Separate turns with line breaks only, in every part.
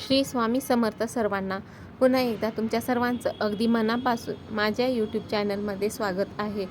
श्री स्वामी समर्थ सर्वांना पुन्हा एकदा तुमच्या सर्वांचं अगदी मनापासून माझ्या यूट्यूब चॅनलमध्ये स्वागत आहे.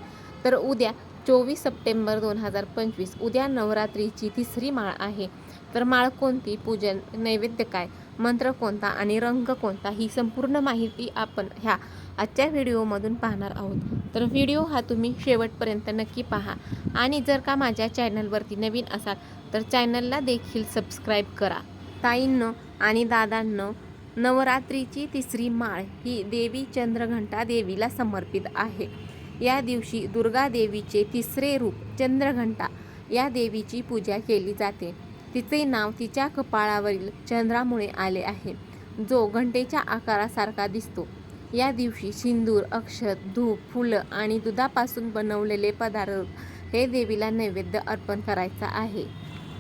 तर उद्या चोवीस सप्टेंबर दोन हजार पंचवीस उद्या नवरात्रीची तिसरी माळ आहे. तर माळ कोणती? पूजन नैवेद्य काय? मंत्र कोणता आणि रंग कोणता? ही संपूर्ण माहिती आपण ह्या आजच्या व्हिडिओमधून पाहणार आहोत. तर व्हिडिओ हा तुम्ही शेवटपर्यंत नक्की पहा. आणि जर का माझ्या चॅनलवरती नवीन असाल तर चॅनलला देखील सबस्क्राईब करा. ताईंनं आणि दादांनो नवरात्रीची तिसरी माळ ही देवी चंद्रघंटा देवीला समर्पित आहे. या दिवशी दुर्गा देवीचे तिसरे रूप चंद्रघंटा या देवीची पूजा केली जाते. तिचे नाव तिच्या कपाळावरील चंद्रामुळे आले आहे. जो घंटेच्या आकारासारखा दिसतो. या दिवशी सिंदूर अक्षत धूप फुलं आणि दुधापासून बनवलेले पदार्थ हे देवीला नैवेद्य अर्पण करायचा आहे.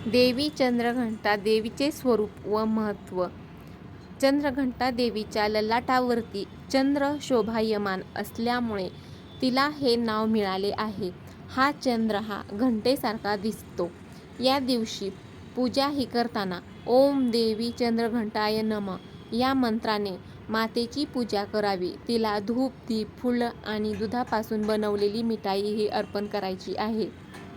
देवी चंद्रघंटा देवीचे स्वरूप व महत्त्व. चंद्रघंटा देवीच्या ललाटावरती चंद्र शोभायमान असल्यामुळे तिला हे नाव मिळाले आहे. हा चंद्र हा घंटेसारखा दिसतो. या दिवशी पूजा ही करताना ओम देवी चंद्रघंटाय नम या मंत्राने मातेची पूजा करावी. तिला धूप दीप फुलं आणि दुधापासून बनवलेली मिठाई ही अर्पण करायची आहे.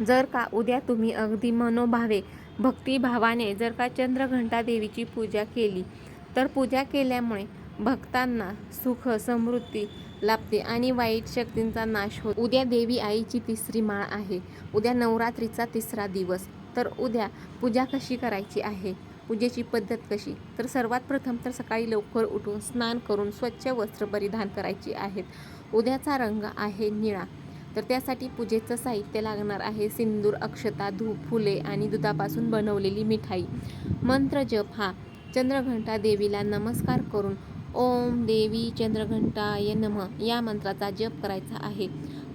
जर का उद्या तुम्ही अगदी मनोभावे भक्तिभावाने जर का चंद्रघंटा देवीची पूजा केली तर पूजा केल्यामुळे भक्तांना सुख समृद्धी लाभते आणि वाईट शक्तींचा नाश होतो. उद्या देवी आईची तिसरी माळ आहे. उद्या नवरात्रीचा तिसरा दिवस. तर उद्या पूजा कशी करायची आहे? पूजेची पद्धत कशी? तर सर्वात प्रथम तर सकाळी लवकर उठून स्नान करून स्वच्छ वस्त्र परिधान करायची आहेत. उद्याचा रंग आहे निळा. तर त्यासाठी पूजेचं साहित्य लागणार आहे. सिंदूर अक्षता धूप फुले आणि दुधापासून बनवलेली मिठाई. मंत्र जप हा चंद्रघंटा देवीला नमस्कार करून ओम देवी चंद्रघंटाय नम या मंत्राचा जप करायचा आहे.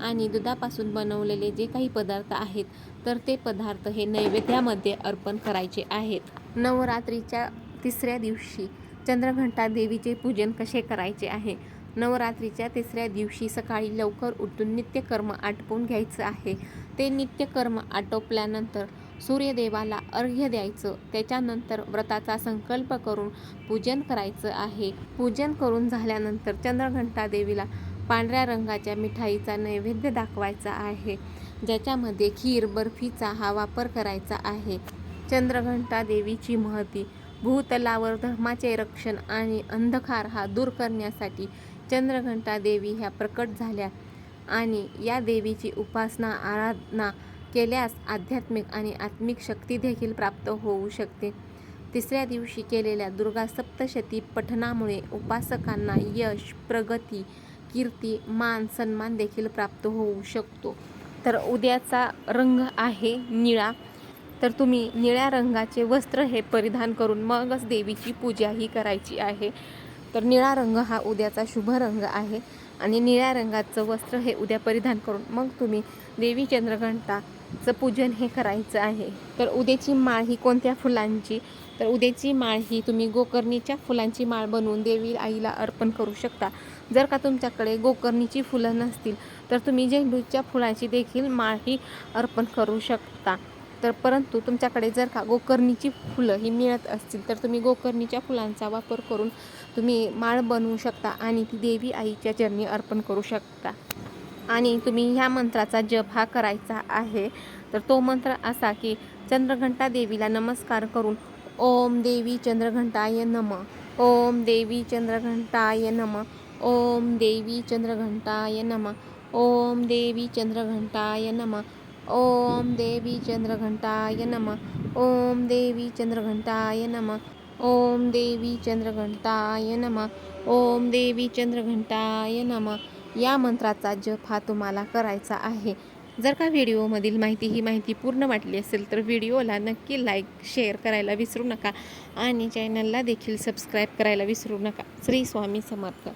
आणि दुधापासून बनवलेले जे काही पदार्थ आहेत तर ते पदार्थ हे नैवेद्यामध्ये अर्पण करायचे आहेत. नवरात्रीच्या तिसऱ्या दिवशी चंद्रघंटा देवीचे पूजन कसे करायचे आहे? नवरात्रीच्या तिसऱ्या दिवशी सकाळी लवकर उठून नित्यकर्म आटपून घ्यायचं आहे. ते नित्यकर्म आटोपल्यानंतर सूर्यदेवाला अर्घ्य द्यायचं. त्याच्यानंतर व्रताचा संकल्प करून पूजन करायचं आहे. पूजन करून झाल्यानंतर चंद्रघंटा देवीला पांढऱ्या रंगाच्या मिठाईचा नैवेद्य दाखवायचा आहे. ज्याच्यामध्ये खीर बर्फीचा हा वापर करायचा आहे. चंद्रघंटा देवीची महती भूतलावर धर्माचे रक्षण आणि अंधकार हा दूर करण्यासाठी चंद्रघंटा देवी ह्या प्रकट झाल्या आणि या देवीची उपासना आराधना केल्यास आध्यात्मिक आणि आत्मिक शक्ती देखील प्राप्त होऊ शकते. तिसऱ्या दिवशी केलेल्या दुर्गा सप्तशती पठनामुळे उपासकांना यश प्रगती कीर्ती मान सन्मान देखील प्राप्त होऊ शकतो. तर उद्याचा रंग आहे निळा. तर तुम्ही निळ्या रंगाचे वस्त्र हे परिधान करून मगच देवीची पूजा ही करायची आहे. तर निळा रंग हा उद्याचा शुभ रंग आहे. आणि निळ्या रंगाचं वस्त्र हे उद्या परिधान करून मग तुम्ही देवी चंद्रघंटाचं पूजन हे करायचं आहे. तर उद्याची माळ ही कोणत्या फुलांची? तर उद्याची माळ ही तुम्ही गोकर्णीच्या फुलांची माळ बनवून देवी आईला अर्पण करू शकता. जर का तुमच्याकडे गोकर्णीची फुलं नसतील तर तुम्ही झेंडूच्या फुलांची देखील माळ ही अर्पण करू शकता. तर परंतु तुमच्याकडे जर का गोकर्णीची फुलं ही मिळत असतील तर तुम्ही गोकर्णीच्या फुलांचा वापर करून तुम्ही माळ बनवू शकता आणि ती देवी आईच्या चरणी अर्पण करू शकता. आणि तुम्ही ह्या मंत्राचा जप हा करायचा आहे. तर तो मंत्र असा की चंद्रघंटा देवीला नमस्कार करून ओम देवी चंद्रघंटाय नम ओम देवी चंद्रघंटाय नम ओम देवी चंद्रघंटाय नम ओम देवी चंद्रघंटाय नम ओम देवी चंद्रघंटाय नम। ओम देवी चंद्रघंटाय नम। ओम देवी चंद्रघंटाय नम। ओम देवी चंद्रघंटाय नम। या मंत्राचा जप हा तुम्हाला करायचा आहे. जर का व्हिडिओमधील माहिती ही माहिती पूर्ण वाटली असेल तर व्हिडिओला नक्की लाईक शेअर करायला विसरू नका आणि चॅनलला देखील सबस्क्राईब करायला विसरू नका. श्री स्वामी समर्थ.